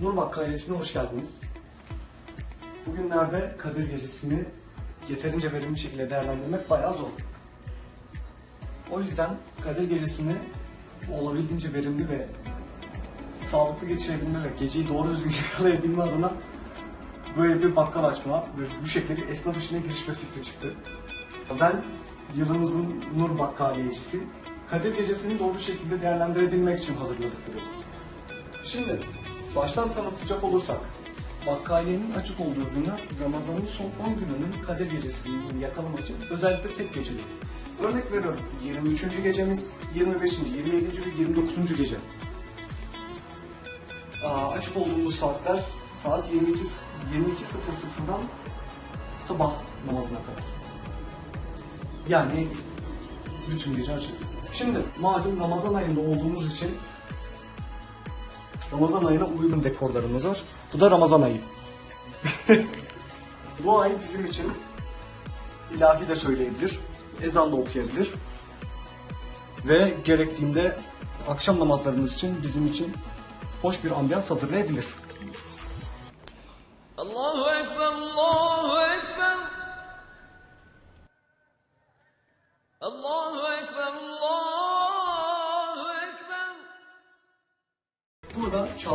Nurbak ailesine hoş geldiniz. Bugünlerde Kadir Gecesi'ni yeterince verimli şekilde değerlendirmek bayağı zor. O yüzden Kadir Gecesi'ni olabildiğince verimli ve sağlıklı geçirebilme ve geceyi doğru düzgün yakalayabilme adına böyle bir bakkal açma ve bu şekilde esnaf işine girişme fikri çıktı. Ben yılımızın Nur Bakkaliyecisi Kadir Gecesi'ni doğru şekilde değerlendirebilmek için hazırladık burayı. Şimdi baştan tanıtacak olursak Bakkaliyenin açık olduğu günler Ramazan'ın son 10 gününün Kadir Gecesi'ni yakalamak için özellikle tek geceli. Örnek veriyorum 23. gecemiz, 25. 27. ve 29. gece. Aa, açık olduğumuz saatler saat 22 22.00'dan sabah namazına kadar. Yani bütün gece açız. Şimdi malum Ramazan ayında olduğumuz için Ramazan ayına uygun dekorlarımız var. Bu da Ramazan ayı. Bu ay bizim için ilahi de söyleyebilir, ezan da okuyabilir. Ve gerektiğinde akşam namazlarımız için bizim için hoş bir ambiyans hazırlayabilir.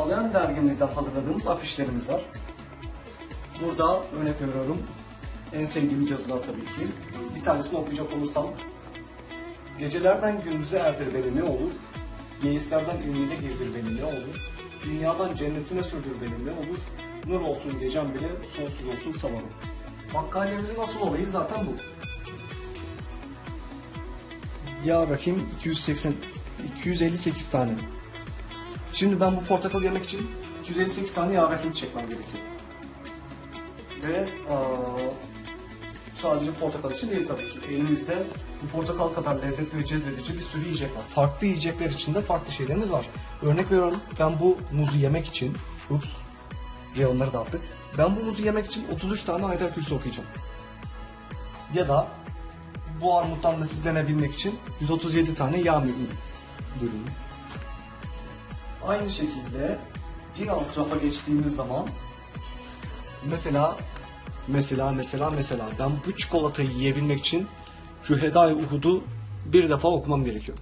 Burada Çağlayan dergimizden hazırladığımız afişlerimiz var. Burada örnek veriyorum en sevdiğimiz yazılar tabii ki. Bir tanesini okuyacak olursam Gecelerden gündüze erdir beni ne olur? Yeislerden ümide girdir beni ne olur? Dünyadan cennetine sürdür beni ne olur? Nur olsun gecem bile sonsuz olsun sabahım. Bakkaliyemizin asıl olayı zaten bu. Ya bakayım 280 258 tane. Şimdi ben bu portakal yemek için 258 tane yağ rahim çekmem gerekiyor. Ve aa, sadece portakal için değil tabii ki. Elimizde bu portakal kadar lezzetli ve cezbedici bir sürü yiyecek var. Farklı yiyecekler için de farklı şeylerimiz var. Örnek veriyorum ben bu muzu yemek için, ups, reyonları dağıttık. Ben bu muzu yemek için 33 tane Ayet Kürsü okuyacağım. Ya da bu armuttan nasiplenebilmek için 137 tane yağ bölümü. Aynı şekilde bir alt rafa geçtiğimiz zaman mesela mesela mesela mesela ben bu çikolatayı yiyebilmek için şu Hedai Uhud'u bir defa okumam gerekiyor.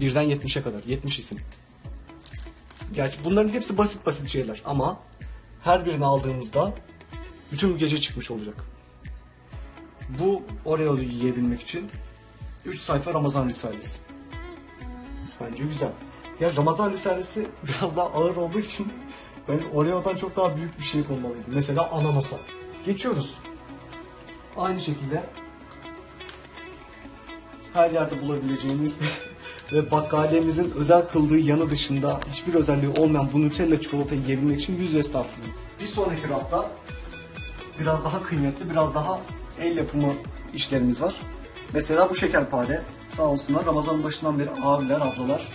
Birden 70'e kadar. 70 isim. Gerçi bunların hepsi basit basit şeyler ama her birini aldığımızda bütün gece çıkmış olacak. Bu Oreo'yu yiyebilmek için 3 sayfa Ramazan Risalesi. Bence güzel. Ya Ramazan Risalesi biraz daha ağır olduğu için ben Oreo'dan çok daha büyük bir şey konmalıydım. Mesela ananasa. Geçiyoruz. Aynı şekilde her yerde bulabileceğimiz ve bakkaliyemizin özel kıldığı yanı dışında hiçbir özelliği olmayan bu Nutella çikolatayı yiyebilmek için yüz estağfurullah. Bir sonraki rafta biraz daha kıymetli, biraz daha el yapımı işlerimiz var. Mesela bu şekerpare sağ olsunlar Ramazan başından beri abiler, ablalar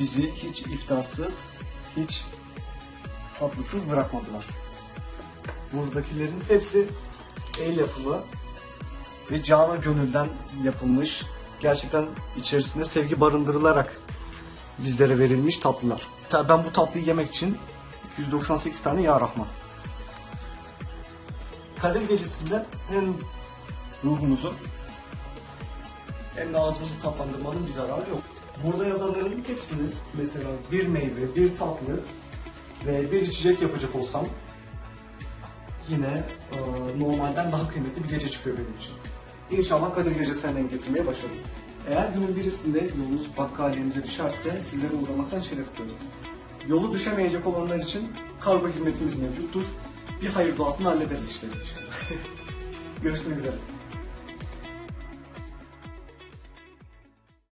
bizi hiç iftarsız, hiç tatlısız bırakmadılar. Buradakilerin hepsi el yapımı ve canı gönülden yapılmış. Gerçekten içerisinde sevgi barındırılarak bizlere verilmiş tatlılar. Ben bu tatlıyı yemek için 198 tane yağ rahman. Kadir gecesinde hem ruhumuzu hem de ağzımızı tatlandırmanın bir zararı yok. Burada yazanların hepsini mesela bir meyve, bir tatlı ve bir içecek yapacak olsam yine e, normalden daha kıymetli bir gece çıkıyor benim için. İnşallah Kadir Gecesi'ne denk getirmeye başarırız. Eğer günün birisinde yolunuz bakkaliyemize düşerse sizlere uğramaktan şeref duyarız. Yolu düşemeyecek olanlar için kargo hizmetimiz mevcuttur. Bir hayır duasını hallederiz işte. Görüşmek üzere.